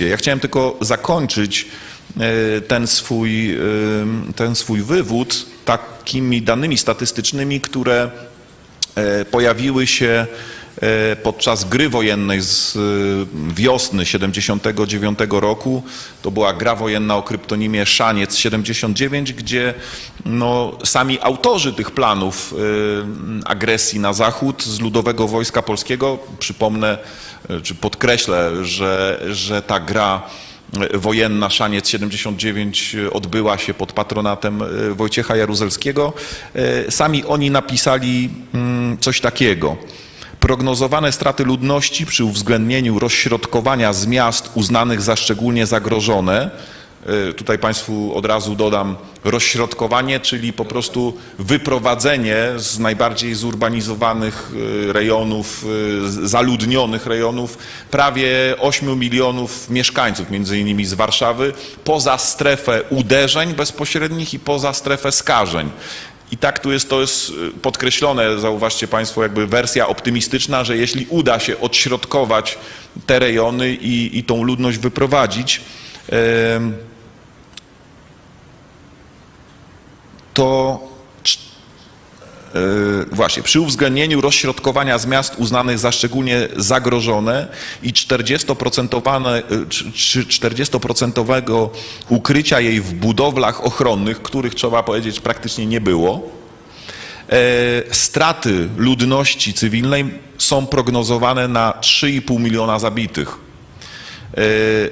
Ja chciałem tylko zakończyć e, ten swój, e, ten swój wywód takimi danymi statystycznymi, które e, pojawiły się podczas gry wojennej z wiosny 79 roku. To była gra wojenna o kryptonimie Szaniec 79, gdzie no, sami autorzy tych planów agresji na zachód z Ludowego Wojska Polskiego, przypomnę, czy podkreślę, że, że ta gra wojenna Szaniec 79 odbyła się pod patronatem e, Wojciecha Jaruzelskiego. E, Sami oni napisali mm, coś takiego. Prognozowane straty ludności przy uwzględnieniu rozśrodkowania z miast uznanych za szczególnie zagrożone, e, tutaj Państwu od razu dodam rozśrodkowanie, czyli po prostu wyprowadzenie z najbardziej zurbanizowanych e, rejonów, e, zaludnionych rejonów prawie 8 milionów mieszkańców, między innymi z Warszawy, poza strefę uderzeń bezpośrednich i poza strefę skażeń. I tak tu jest, to jest podkreślone, zauważcie Państwo, jakby wersja optymistyczna, że jeśli uda się odśrodkować te rejony i, i tą ludność wyprowadzić, em, to e, właśnie przy uwzględnieniu rozśrodkowania z miast uznanych za szczególnie zagrożone i 40%, e, czy- czy 40% ukrycia jej w budowlach ochronnych, których trzeba powiedzieć praktycznie nie było, e, straty ludności cywilnej są prognozowane na 3,5 miliona zabitych.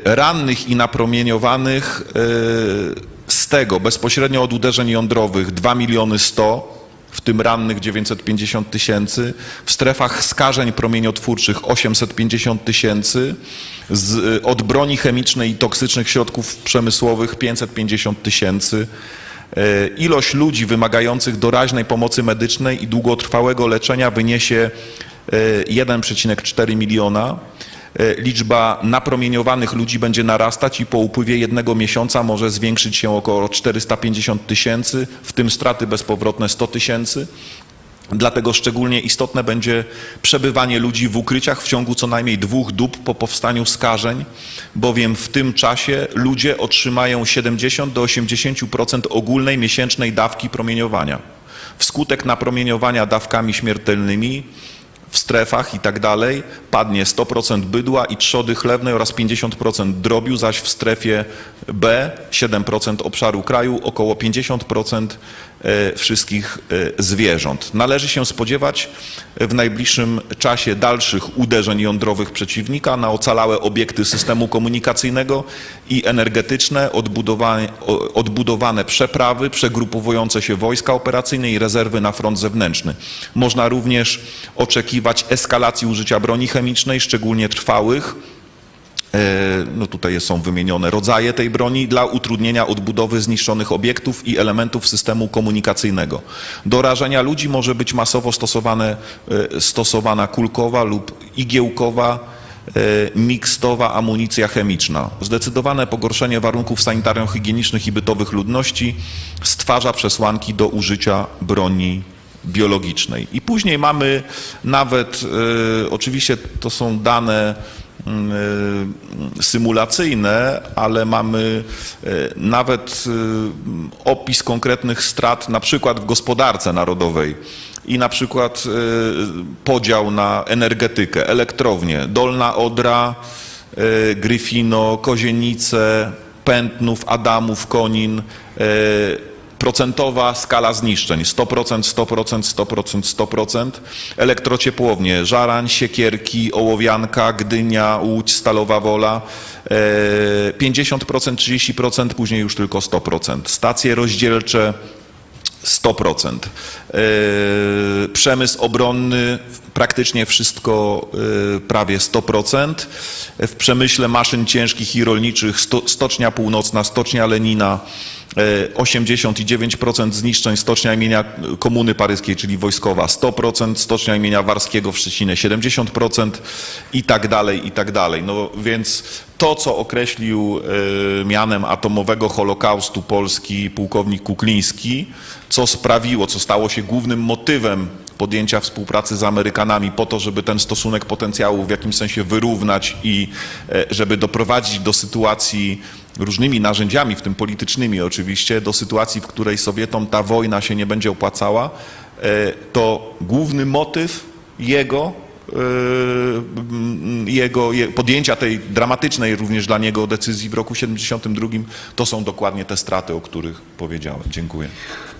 E, rannych i napromieniowanych e, z tego bezpośrednio od uderzeń jądrowych 2 miliony 100, w tym rannych 950 tysięcy, w strefach skażeń promieniotwórczych 850 tysięcy, z- od broni chemicznej i toksycznych środków przemysłowych 550 tysięcy. E, Ilość ludzi wymagających doraźnej pomocy medycznej i długotrwałego leczenia wyniesie e, 1,4 miliona. E, Liczba napromieniowanych ludzi będzie narastać i po upływie jednego miesiąca może zwiększyć się około 450 tysięcy, w tym straty bezpowrotne 100 tysięcy. Dlatego szczególnie istotne będzie przebywanie ludzi w ukryciach w ciągu co najmniej dwóch dób po powstaniu skażeń, bowiem w tym czasie ludzie otrzymają 70 do 80% ogólnej miesięcznej dawki promieniowania. Wskutek napromieniowania dawkami śmiertelnymi w strefach i tak dalej padnie 100% bydła i trzody chlewnej oraz 50% drobiu, zaś w strefie B 7% obszaru kraju, około 50% e, wszystkich e, zwierząt. Należy się spodziewać w najbliższym czasie dalszych uderzeń jądrowych przeciwnika na ocalałe obiekty systemu komunikacyjnego i energetyczne, odbudowane, odbudowane przeprawy, przegrupowujące się wojska operacyjne i rezerwy na front zewnętrzny. Można również oczekiwać eskalacji użycia broni chemicznej, szczególnie trwałych, E, no tutaj są wymienione rodzaje tej broni dla utrudnienia odbudowy zniszczonych obiektów i elementów systemu komunikacyjnego. Do rażenia ludzi może być masowo stosowane, e, stosowana kulkowa lub igiełkowa e, mikstowa amunicja chemiczna. Zdecydowane pogorszenie warunków sanitarno-higienicznych i bytowych ludności stwarza przesłanki do użycia broni biologicznej. I później mamy nawet, e, oczywiście to są dane mm, e, symulacyjne, ale mamy e, nawet opis konkretnych strat, na przykład w gospodarce narodowej i na przykład podział na energetykę, elektrownie, Dolna Odra, Gryfino, Kozienice, Pętnów, Adamów, Konin, procentowa skala zniszczeń 100%, 100%, 100%, 100%. Elektrociepłownie Żarań, Siekierki, Ołowianka, Gdynia, Łódź, Stalowa Wola e, 50%, 30%, później już tylko 100%. Stacje rozdzielcze 100%. E, Przemysł obronny praktycznie wszystko e, prawie 100%. W przemyśle maszyn ciężkich i rolniczych sto, Stocznia Północna, Stocznia Lenina e, 89% zniszczeń, Stocznia imienia Komuny Paryskiej, czyli wojskowa 100%, Stocznia imienia Warskiego w Szczecinie 70% i tak dalej, i tak dalej. No więc to, co określił e, mianem atomowego Holokaustu Polski pułkownik Kukliński, co sprawiło, co stało się głównym motywem podjęcia współpracy z Amerykanami po to, żeby ten stosunek potencjału w jakimś sensie wyrównać i e, żeby doprowadzić do sytuacji różnymi narzędziami, w tym politycznymi oczywiście, do sytuacji, w której Sowietom ta wojna się nie będzie opłacała, e, to główny motyw jego e, jego je- podjęcia tej dramatycznej również dla niego decyzji w roku 72 to są dokładnie te straty, o których powiedziałem. Dziękuję.